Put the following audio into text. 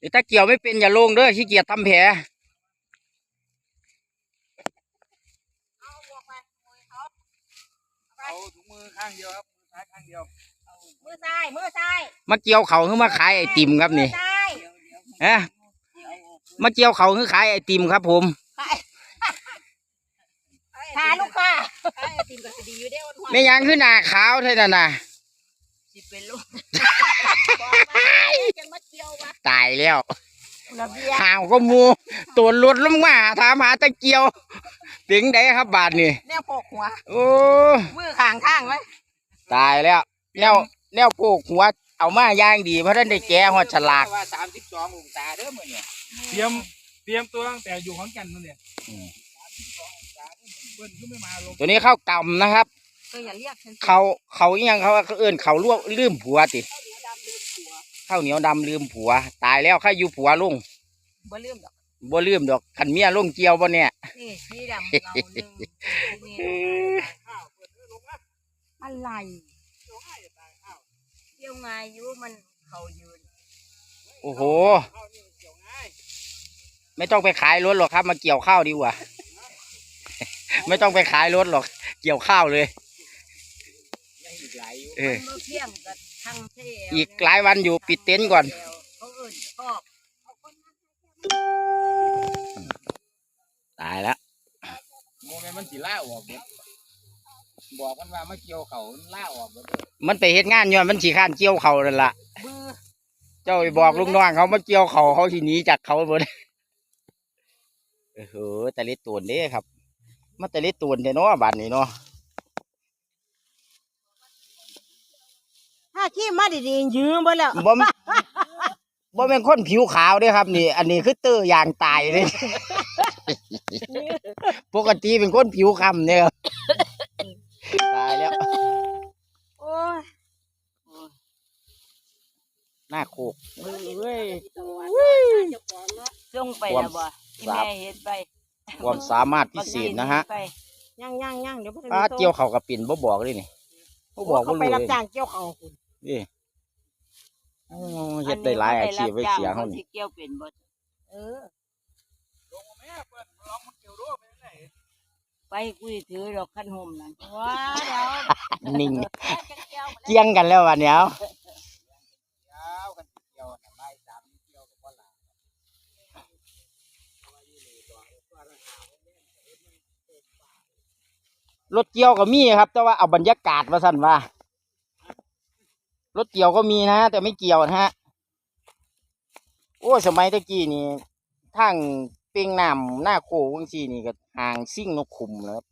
นี่ถ้าเกี่ยวไม่เป็นอย่าลงเด้อขี้เกียจทำแผลเอาถุงมือข้างเดียวครับมือซ้ายข้างเดียวมือซ้ายมือซ้ายมาเกี่ยวเขาคือมาขายไอติมครับนี่มือซ้ายฮะมาเกี่ยวเขาคือขายไอติมครับ ผมหาลูกค้าไอ้ติมก็สิดีอยู่เด้อวันไม่ยังคือหน้าขาวเท่านั้นน่ะสิเป็นลูกจังมาเกี่ยววะ ตาย แล้วระเบียงห่าวก็มูตัวรถลงมาถามหาตะเกียวถึงได้ครับบาทนี่แนวโปกหัวโอ้มือข้างข้างไว้ตายแล้วแนวแนวโปกหัวเอามาย่างดีเพราะท่านได้แก้หัวฉลากว่าสามสิบสององศาเด้อมื้อเนี่ยเตรียมเตรียมตัวตั้งแต่อยู่ขอนแก่นนั่นเนี่ยเพิ่นก็ไม่มาลงตัวนี้เข้ากำนะครับก็อย่าเรียกฉันเขาเขาอิหยังเขาเขาเอื่นเขาลวกลืมผัวติ ข้าวเหนียวดำลืมผัว ตายแล้วข้าอยู่ผัวลุงบ่ลืมดอกบ่ลืมดอกขันเมียลุงเกี่ยวบ่เนี่ยนี่สีดำเราหนึ่งนี่อะไรเกี่ยวไงอยู่มันเขายืนโอ้โห ไม่ต้องไปขายรถหรอกครับ มาเกี่ยวข้าวดีกว่า ไม่ต้องไปขายรถหรอก เกี่ยวข้าวเลย เออ มันบ่เที่ยงกับทางเที่ยวอีกหลายวันอยู่ปิดเต็นท์ก่อน เขาเอื่นชอบตายแล้วโมเมนมันสิล่าออกเบิดบอกมันว่ามาเกี่ยวเขามันล่าออกเบิดเด้อมันไปเฮ็ดงานย้อนมันสีข้านเกี่ยวเขานั่นล่ะบือเจ้าไปบอกลูกน้องเขามาเกี่ยวเขาเขาทีหนี้จากเขาหมดเออแต่เล็ดตูนเด้ครับมาแต่เล็ดตูนเด้เนาะบ้านนี้เนาะ ถ้า ขี้มาดีๆยืมไปแล้วบ่มบ่เป็นคนผิวขาวเด้ครับ นี่ อันนี้คือเตอร์ยางตายเลย ปกติเป็นคนผิวคำเนี่ยครับตายแล้วโอ้ยหน้าโคก เว้ยจงไปแล้วบ่ที่แม่เห็นไปความสามารถพิเศษนะฮะย่างย่างย่างเดี๋ยวพ่อป้าเกี่ยวเขากับปิ่นบ่บอกเลยนี่บ่บอกเขาบ่ไปรู้รับเลยจ้างเกี่ยวเขาคุณ นี่โอ้เฮ็ดได้หลายอาชีพไว้เสียเขานี่เกี่ยวเป็นบ่เออลงมาแม่เปิดลองมาเกี่ยวดูไปไหนไปกุยถือดอกขันห่มนั่นว้าเดี๋ยวนิ่งเกี่ยวเกี่ยงกันแล้ววันเนี้ยยาวกันเกี่ยวน่ะใบสามเกี่ยวกับว่าหลารถเกี่ยวก็มีครับ แต่ว่าเอาบรรยากาศมาสั่นว่า รถเกี่ยวก็มีนะ แต่ไม่เกี่ยวนะฮะ โอ้สมัยตะกี้นี่ทางเปียงน้ำหน้าโคงซีนี่ก็ห่างซิ่งนกขุมนะครับ